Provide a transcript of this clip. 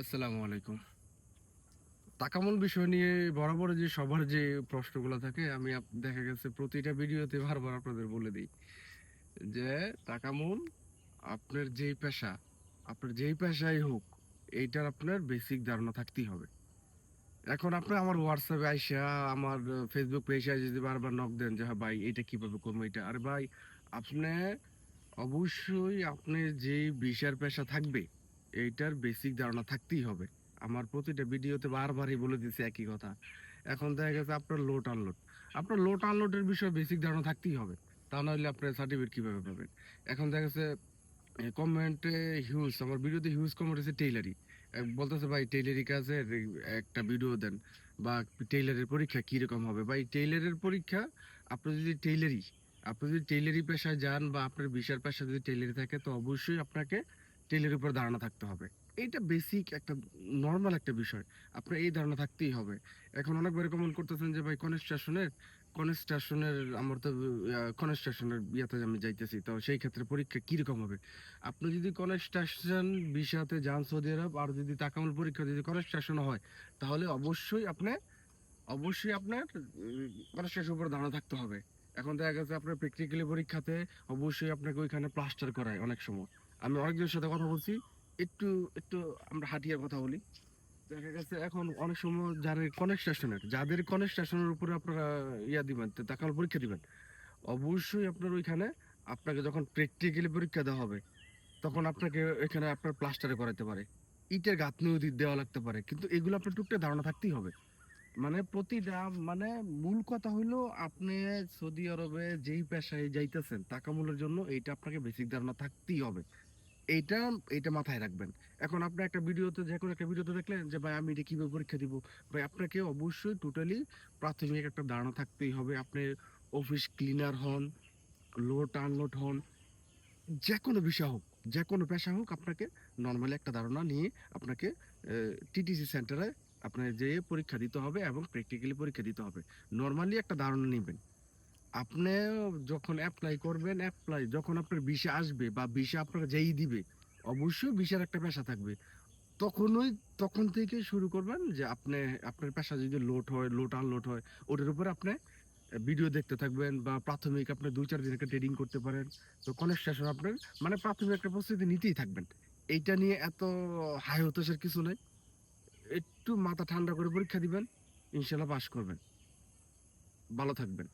আসসালামু আলাইকুম। তাকামুল বিষয় নিয়ে বরাবর যে সবার যে প্রশ্নগুলো থাকে, আমি দেখা গেছে প্রতিটা ভিডিওতে বারবার আপনাদের বলে দিই যে, তাকামুল, আপনার যেই পেশা, আপনার যেই পেশাই হোক, এইটার আপনার বেসিক ধারণা থাকতেই হবে। এখন আপনি আমার হোয়াটসঅ্যাপে আইসা, আমার ফেসবুক পেজে যদি বারবার নক দেন যে হ্যাঁ ভাই এটা কীভাবে করব এটা আরে ভাই, আপনি অবশ্যই আপনি যেই বিষয়ের পেশা থাকবে এইটার বেসিক ধারণা থাকতেই হবে। আমার প্রতিটা ভিডিওতে বারবারই বলে দিচ্ছে একই কথা। এখন দেখা গেছে আপনার লোড আনলোড আপনার লোড আনলোডের বিষয়ে বেসিক ধারণা থাকতেই হবে। তা নাহলে আপনার সার্টিফিকেট কীভাবে পাবেন? এখন দেখা গেছে কমেন্টে হিউজ আমার ভিডিওতে হিউজ কমেন্ট আছে টেইলারি বলতেছে, ভাই টেইলারি কাজের একটা ভিডিও দেন বা টেইলারের পরীক্ষা কীরকম হবে? ভাই টেইলারের পরীক্ষা, আপনি যদি টেইলারি আপনি যদি টেইলারি পেশায় যান বা আপনার বিশার পেশা যদি টেইলারি থাকে, তো অবশ্যই আপনাকে টেইলারের উপর ধারণা থাকতে হবে। এইটা বেসিক একটা নর্মাল একটা বিষয়। আপনার এই ধারণা থাকতেই হবে। এখন অনেকবার কমেন্ট করতেছেন যে, ভাই কনস্ট্রাকশনের কনস্ট্রাকশনের আমার তো কনস্ট্রাকশনের ইয়াতে আমি যাইতেছি। তো সেই ক্ষেত্রে পরীক্ষা কীরকম হবে? আপনি যদি কনস্ট্রাকশন বিষয়তে যান সৌদি আরব, আর যদি তাকামুল পরীক্ষা যদি কনস্ট্রাকশন হয়, তাহলে অবশ্যই আপনি, অবশ্যই আপনার কনস্ট্রাকশন উপর ধারণা থাকতে হবে। এখন দেখা গেছে আপনার প্র্যাকটিক্যালি পরীক্ষাতে অবশ্যই আপনাকে ওইখানে প্লাস্টার করায় অনেক সময়। আমি অনেকজনের সাথে কথা বলছি, একটু একটু আমরা হাটিয়ার কথা বলি। দেখা গেছে এখন অনেক সময় যারা কনস্ট্রাকশনের যাদের কনস্ট্রাকশনের উপরে আপনারা ইয়া দিবেন তাকাল পরীক্ষা দিবেন। অবশ্যই আপনার ওইখানে আপনাকে যখন প্র্যাকটিক্যালি পরীক্ষা দেওয়া হবে, তখন আপনাকে এখানে আপনার প্লাস্টারে করাতে পারে। ইটের গাঁথনিও দেওয়া লাগতে পারে। কিন্তু এগুলো আপনার টুকটাক ধারণা থাকতেই হবে। মানে প্রতিটা মানে মূল কথা হইল আপনি সৌদি আরবে যেই পেশায় যাইতেছেন টাকামূলের জন্য এইটা আপনাকে বেসিক ধারণা থাকতেই হবে। এইটা এইটা মাথায় রাখবেন। এখন আপনি একটা ভিডিওতে, যে কোনো একটা ভিডিওতে দেখলেন যে, ভাই, আমি এটা কীভাবে পরীক্ষা দিব? ভাই, আপনাকে অবশ্যই টোটালি প্রাথমিক একটা ধারণা থাকতেই হবে। আপনি অফিস ক্লিনার হন লোড আনলোড হন, যে কোনো বিষয় হোক, যে কোনো পেশা হোক, আপনাকে নর্মালি একটা ধারণা নিয়ে আপনাকে টিটিসি সেন্টারে আপনার যে পরীক্ষা দিতে হবে এবং প্র্যাকটিক্যালি পরীক্ষা দিতে হবে। নর্মালি একটা ধারণা নেবেন। আপনি যখন অ্যাপ্লাই করবেন অ্যাপ্লাই যখন আপনার বিষয় আসবে বা বিষয় আপনাকে যেই দিবে, অবশ্যই বিষয়ের একটা পেশা থাকবে। তখনই, তখন থেকে শুরু করবেন যে আপনি, আপনার পেশা যদি লোড হয় লোড আনলোড হয়, ওটার উপরে আপনি ভিডিও দেখতে থাকবেন বা প্রাথমিক আপনি দুই, চার দিন একটা ট্রেডিং করতে পারেন। তো কনস্ট্রাকশন আপনার মানে প্রাথমিক একটা প্রস্তুতি নিতেই থাকবেন। এইটা নিয়ে এত হাই হতাশার কিছু নেই। একটু মাথা ঠান্ডা করে পরীক্ষা দিবেন, ইনশাল্লাহ পাস করবেন। ভালো থাকবেন।